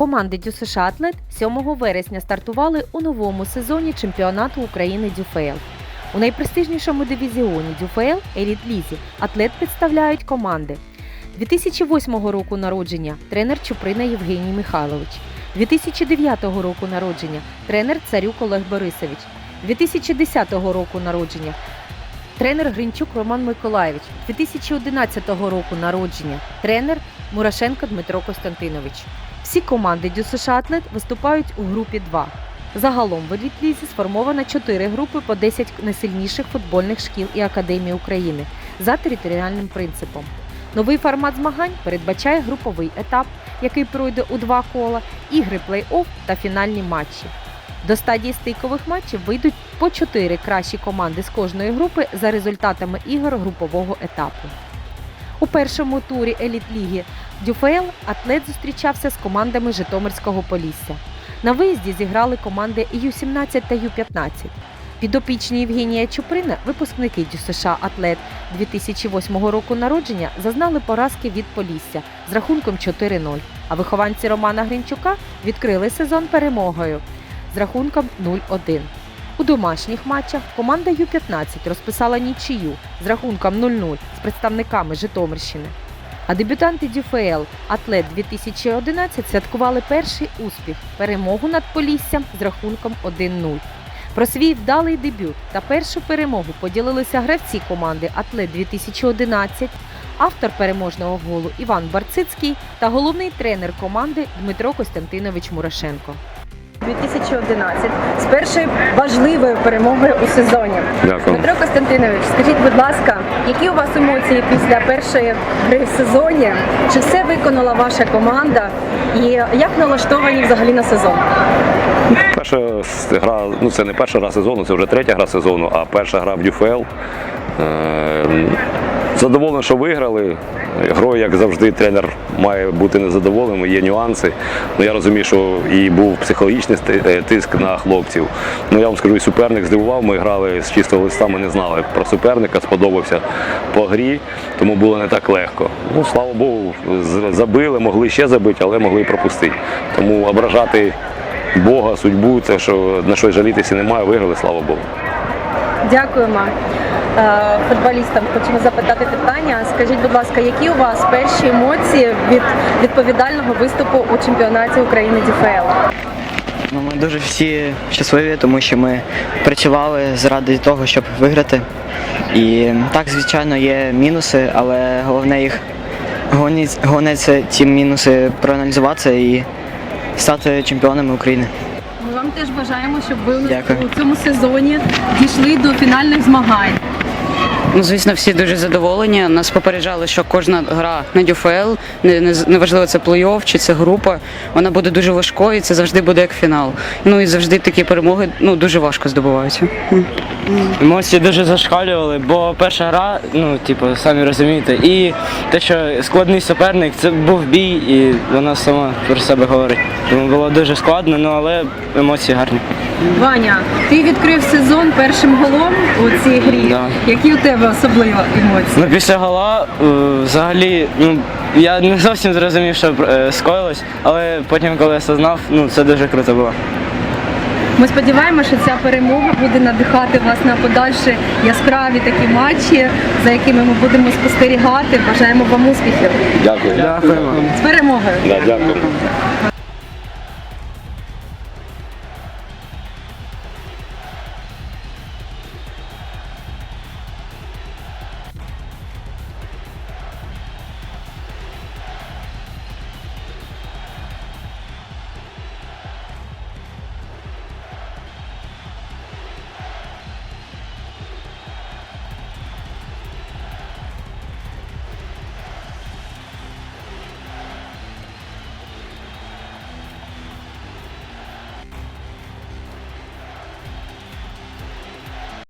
Команди ДЮСШ Атлет 7 вересня стартували у новому сезоні чемпіонату України ДЮФЛ. У найпрестижнішому дивізіоні ДЮФЛ Еліт Лізі атлет представляють команди 2008 року народження тренер Чуприна Євгеній Михайлович, 2009 року народження тренер Царюк Олег Борисович, 2010 року народження тренер Гринчук Роман Миколаєвич, 2011 року народження тренер Мурашенко Дмитро Костянтинович. Всі команди ДЮСШ Атлет виступають у групі 2. Загалом в еліт-лізі сформовано 4 групи по 10 найсильніших футбольних шкіл і академій України за територіальним принципом. Новий формат змагань передбачає груповий етап, який пройде у два кола, ігри плей-офф та фінальні матчі. До стадії стикових матчів вийдуть по 4 кращі команди з кожної групи за результатами ігор групового етапу. У першому турі еліт-ліги Дюфейл атлет зустрічався з командами Житомирського Полісся. На виїзді зіграли команди Ю-17 та Ю-15. Підопічні Євгенія Чуприна, випускники ДЮСШ Атлет 2008 року народження, зазнали поразки від Полісся з рахунком 4-0. А вихованці Романа Гринчука відкрили сезон перемогою з рахунком 0-1. У домашніх матчах команда Ю-15 розписала нічию з рахунком 0-0 з представниками Житомирщини. А дебютанти ДЮФЛ Атлет 2011 святкували перший успіх перемогу над Поліссям з рахунком 1-0. Про свій вдалий дебют та першу перемогу поділилися гравці команди Атлет 2011, автор переможного голу Іван Барцицький та головний тренер команди Дмитро Костянтинович Мурашенко. 2011 з першою важливою перемогою у сезоні. Дякую. Дмитро Костянтинович, скажіть, будь ласка, які у вас емоції після першої гри в сезоні? Чи все виконала ваша команда? І як налаштовані взагалі на сезон? Перша гра, ну це не перша гра сезону, це вже третя гра сезону, а перша гра в ДЮФЛ. Задоволений, що виграли. Грою, як завжди, тренер має бути незадоволеним, є нюанси. Ну, я розумію, що і був психологічний е, тиск на хлопців. Ну, я вам скажу, і суперник здивував. Ми грали з чистого листа, ми не знали про суперника, сподобався по грі, тому було не так легко. Ну, слава Богу, забили, могли ще забити, але могли пропустити. Тому ображати Бога, судьбу, це що на щось жалітися немає, виграли, слава Богу. Дякуємо. Е, Футболістам хочемо запитати питання. Скажіть, будь ласка, які у вас перші емоції від відповідального виступу у чемпіонаті України ДФЛ? Ну, ми дуже всі щасливі, тому що ми працювали заради того, щоб виграти. І так, звичайно, є мінуси, але головне їх головне, це ці мінуси проаналізувати і стати чемпіонами України. Вам теж бажаємо, щоб ви Дякую. у цьому сезоні дійшли до фінальних змагань. Ну, звісно, всі дуже задоволені. Нас попереджали, що кожна гра на не- неважливо це плей-офф чи це група, вона буде дуже важкою, і це завжди буде як фінал. Ну і завжди такі перемоги ну, дуже важко здобуваються. Емоції дуже зашкалювали, бо перша гра, ну, типу, самі розумієте, і те, що складний суперник, це був бій, і вона сама про себе говорить. Тому було дуже складно, ну але емоції гарні. Ваня, ти відкрив сезон першим голом у цій грі. Да. Які у тебе особливі емоції? Ну, після гола е, взагалі, ну, я не зовсім зрозумів, що е, скоїлось, але потім, коли я осознав, ну, це дуже круто було. Ми сподіваємося, що ця перемога буде надихати вас на подальші яскраві такі матчі, за якими ми будемо спостерігати. Бажаємо вам успіхів. Дякую. Дякуємо. З перемогою! Да, дякую.